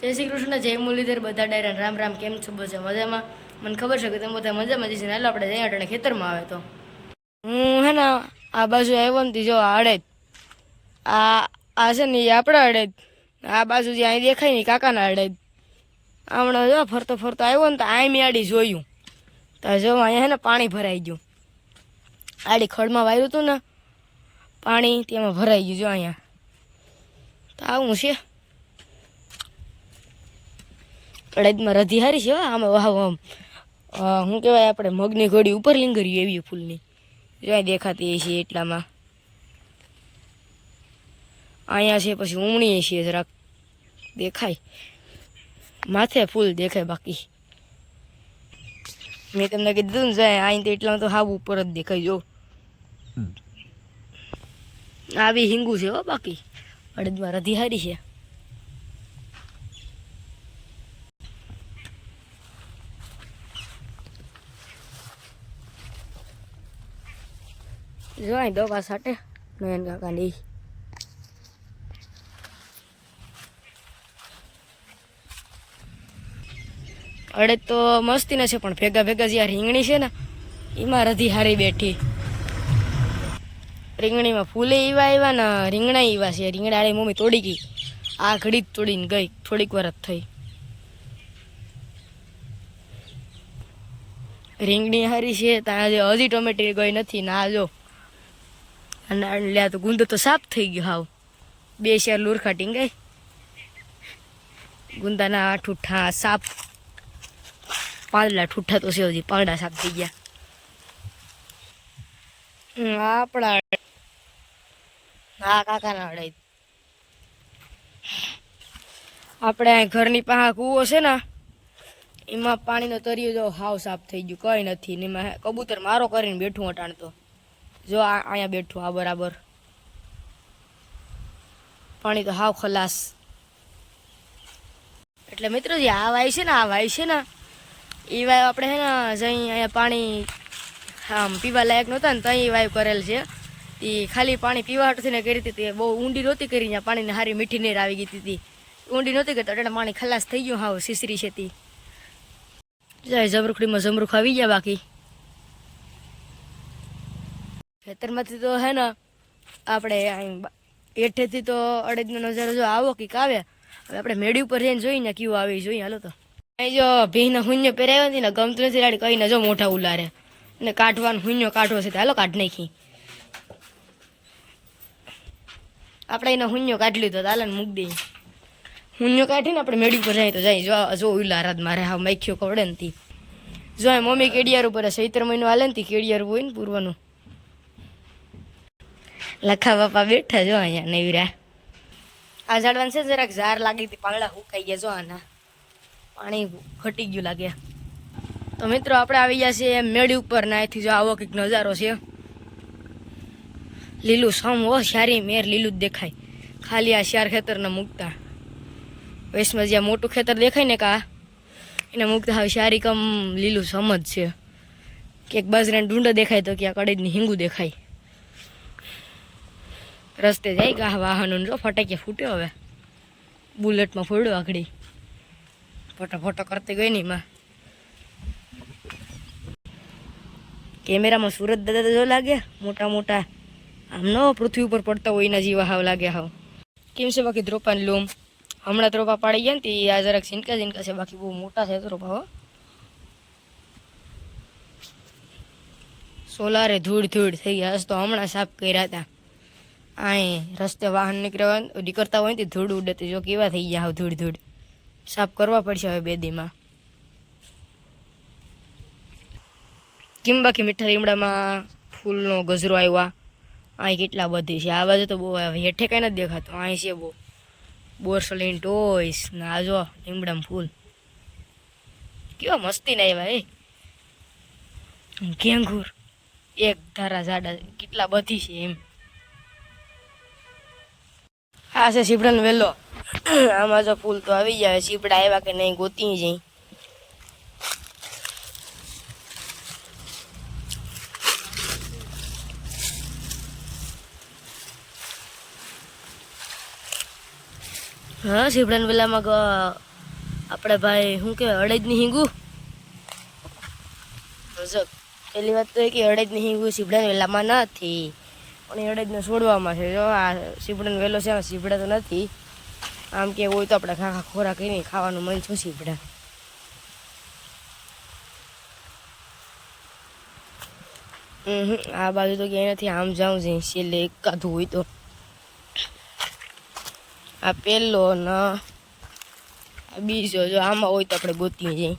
જય શ્રી કૃષ્ણ, જય મુરલીધર, બધા ડાયરા, રામ રામ, કેમ છો? બધા મજામાં? મને ખબર છે કે તમે બધા મજામાં જશે હાલો આપણે જઈએ અટાણે ખેતરમાં આવે તો. હું હે ને, આ બાજુ આવ્યો ને જો આ અડેજ આ આ છે ને એ આપણા અડેજ આ બાજુ જે અહીં દેખાય ને કાકાના અડેજ હમણાં જો ફરતો ફરતો આવ્યો ને તો અહીં મેં આડી જોયું. તો જો અહીંયા હે ને પાણી ભરાઈ ગયું. આડી ખડમાં વાયરું હતું ને, પાણી તેમાં ભરાઈ ગયું જો અહીંયા. તો આવું છે. અડદમાં રધી હારી છે આમાં વાહ આમ. શું કહેવાય આપણે મગની ઘોડી ઉપર લીંગરી એવી ફૂલની. જોઈ દેખાતી છે એટલામાં. અહીંયા છે પછી ઉમણી છે જરાક. દેખાય. માથે ફૂલ દેખાય બાકી. મેં તમને કીધું ને જાય અહીં તો એટલામાં તો હાવ ઉપર જ દેખાય જો. આવી હિંગુ છે હો બાકી. અડદમાં રધી હારી છે. જો અહીં દવા સાટે નયન કાકા ની અડદ તો મસ્તી ના છે, પણ ભેગા ભેગા જે આ રીંગણી છે ને, એમાં રધી હારી બેઠી. રીંગણીમાં ફૂલે એવા આવ્યા ને રીંગણા એવા છે, રીંગણા રીંગણાળી મમ્મી તોડી ગઈ. આ ઘડી જ તોડીને ગઈ, થોડીક વાર જ થઈ. રીંગણી હારી છે ત્યાં આજે હજી ટોમેટી ગઈ નથી ના જો. અને લ્યા તો ગુંદો તો સાફ થઈ ગયો હાવ. બે શેર લુરખા ટીંગાઈ ગુંદાના ઠૂઠા સાફ. પાંદડા ઠૂઠા તો સેવજી પાંદડા સાફ થઈ ગયા. આપણા હા કાકાના અડાઈ આપણે ઘરની પાસે કૂવો છે ને, એમાં પાણીનો તરિયો જો હાવ સાફ થઈ ગયું, કઈ નથી ને એમાં કબૂતર મારો કરીને બેઠું અટાણતો. જો અહીંયા બેઠું, આ બરાબર. પાણી તો હાવ ખલાસ. એટલે મિત્રો જે આ વાય છે ને, આ વાય છે ને એ વાય આપણે છે ને, જઈ અહીંયા પાણી આમ પીવા લાયક નહોતા ને ત્યાં વાયુ કરેલ છે. એ ખાલી પાણી પીવા હાટુથી ને કરી હતી બહુ ઊંડી નહોતી કરી ત્યાં પાણીને સારી મીઠી નીર આવી ગઈ હતી. ઊંડી નહોતી કરતા એટલે પાણી ખલાસ થઈ ગયું હાવ, સીસરી છે તી. જાય જમરૂખડીમાં જમરૂખ આવી ગયા બાકી. ખેતરમાંથી તો હે ને આપણે બા- તો અડદનો નજારો જો આવો કંઈક આવે હવે આપણે મેળી ઉપર જઈને જોઈને કેવું આવે જોઈએ હાલો તો. અહીં જો ભીના હુંજો પહેરાવ્યો હતી ને ગમતું નથી રાડી કહીને જો મોટા ઉલારે. ને કાઢવાનું હુંજો કાઢવો છે હાલો કાઢ નાખી. આપણે એનો હુંજો કાઢી લીધો હાલે ને મૂક દઈએ. હુંજો કાઢીને આપણે મેળી ઉપર જાય તો જાય, જો જો ઉલારા જ મારે હા માખ્યો કવડે નથી જો મમ્મી કેડિયાર ઉપર ચૈત્ર મહિનો હાલે ને તી કેડિયાર હોય ને પૂરવાનું. લખા બાપા બેઠા જો અહીંયા નેવરા. આ ઝાડવાને છે જરાક ઝાર લાગી હતી, પાંગળા હુકાઈ ગયા જો આના. પાણી ઘટી ગયું લાગે. તો મિત્રો, આપણે આવી ગયા છીએ મેળી ઉપર ના અહીંથી જો આવો કંઈક નજારો છે. લીલું સમ હો સારી મેર, લીલું જ દેખાય. ખાલી આ શિયાર ખેતરને મૂકતા. વેસમાં જ્યાં મોટું ખેતર દેખાય ને કા, એને મૂકતા હવે શારી કમ લીલું સમ જ છે. ક્યાંક બાજરાને ડુંડો દેખાય તો ક્યાંક અડદની હિંગુ દેખાય. રસ્તે જાય ગા વાહનો જો ફટાક્યા ફૂટ્યો હવે. બુલેટમાં ફોડ્યો આખડી. ફોટો ફોટો કરતી ગઈ ને એમાં. કેમેરામાં સુરત દાદા તો જો લાગે, મોટા મોટા. આમ ન પૃથ્વી ઉપર પડતા હોય એના જેવા હાવ લાગે હાવ. કેમ છે બાકી દ્રોપાની લૂમ? હમણાં ત્રોપા પાડી ગયા ને તે આ જરાક ઝીનકા ઝીનકા છે, બાકી બહુ મોટા છે ત્રોપા હો. સોલારે ધૂળ ધૂળ થઈ ગયા હશે તો હમણાં સાફ કર્યા હતા. અહીં રસ્તે વાહન નીકળ્યા હોય નીકળતા હોય ને ધૂળ ઉડે તો જો કેવા થઈ ગયા ધૂળ ધૂળ. સાફ કરવા પડશે હવે બે દીમાં. કેમ બાકી મીઠા લીમડામાં ફૂલનો ગજરો આવ્યા? અહીં કેટલા બધી છે. આ બાજુ તો બહુ આવે. હેઠે કાંઈ નથી દેખાતું. અહીં છે બહુ. બોરસલીન ટોઈસ. ને જો લીમડામાં ફૂલ. કેવા મસ્તી ના આવ્યા એ ઘેંઘુર એક ધારા ઝાડા. કેટલા બધી છે એમ. આ છે સીપડાનો વેલો. આમાં જો ફૂલ તો આવી જાય સીપડા આવ્યા કે નહીં ગોતી જઈ. હા સીપડાના વેલામાં આપણે ભાઈ, શું કે અડદની હિંગું? પહેલી વાત તો એ કે અડદની હિંગું સીભડાને વેલામાં નથી. પણ એ અડદને છોડવામાં છે. જો આ સીભડાનો વેલો છે આમાં સીભડા તો નથી. આમ કે હોય તો આપણે ખાખા ખોરાક નહીં ખાવાનું મન છું સીપડા આ બાજુ તો ક્યાંય નથી, આમ જાઉં છે. છેલ્લે એકાદું હોય તો. આ પહેલો ને બીજો જો આમાં હોય તો આપણે ગોતીએ જઈએ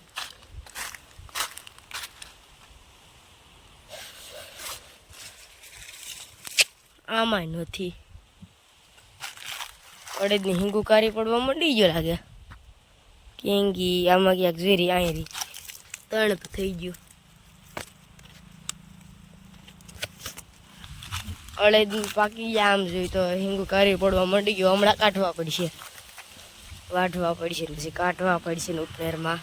આમાંય નથી. અડદની હિંગુ કારી પડવા માંડી ગયો લાગે. કેંગી, આમાં ક્યાંક ઝેરી આયરી. તણપ થઈ ગયું. અડદ પાકી ગયા આમ જોઈ તો હિંગુ કારી પડવા માંડી ગયો. હમણાં કાઢવા પડશે. વાઢવા પડશે પછી કાઢવા પડશે ને ઉપનેરમાં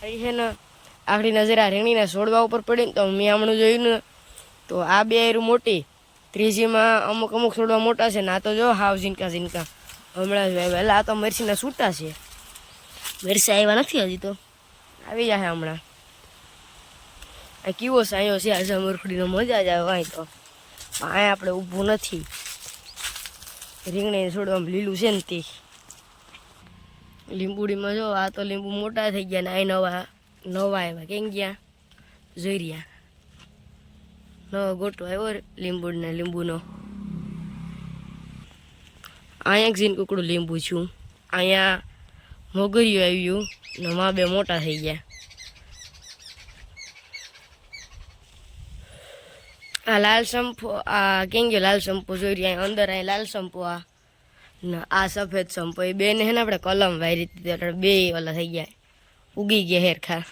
છે ને આખડી નજર આ રીંગણીના છોડવા ઉપર પડી ને તો મેં હમણાં જોયું ને, તો આ બે આયરું મોટી. ત્રીજીમાં અમુક અમુક છોડવા મોટા છે, ને તો જો, હાવ ઝીનકા ઝીનકા હમણાં જ વહેલા આ તો મરસીના છૂટા છે. મરસી આવ્યા નથી હજી તો. આવી જશે હમણાં. આ કેવો સાયો છે, આજે મરખડીનો મજા જ આવે અહીં તો. અહીંયા આપણે ઊભું નથી. રીંગણી છોડવામાં લીલું છે ને તે. લીંબુડીમાં જો, આ તો લીંબુ મોટા થઈ ગયા ને આ નવા. નવા આવ્યા કેમ ગયા? જોઈ રહ્યા. નવો ગોટો આવ્યો લીંબુને, લીંબુનો. અહીંયા જીન કુકડું લીંબુ છું. અહીંયા મોગરિયું આવ્યું ને મા બે મોટા થઈ ગયા. આ લાલ સંપો આ કેમ ગયો લાલ સંપો જોઈ રહ્યા અંદર અહીં લાલ સંપો આ ને આ સફેદ સંપો એ બેને હે ને આપણે કલમ વાયરી બે ઓલા થઈ ગયા. ઉગી ગયા હેરખા.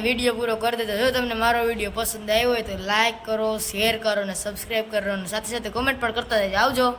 વીડિયો પૂરો કરી દેતો જો તમને મારો વીડિયો પસંદ આવ્યો હોય તો લાઇક કરો શેર કરો અને સબસ્ક્રાઈબ કરો અને સાથે સાથે કોમેન્ટ પણ કરતા જજો આવજો.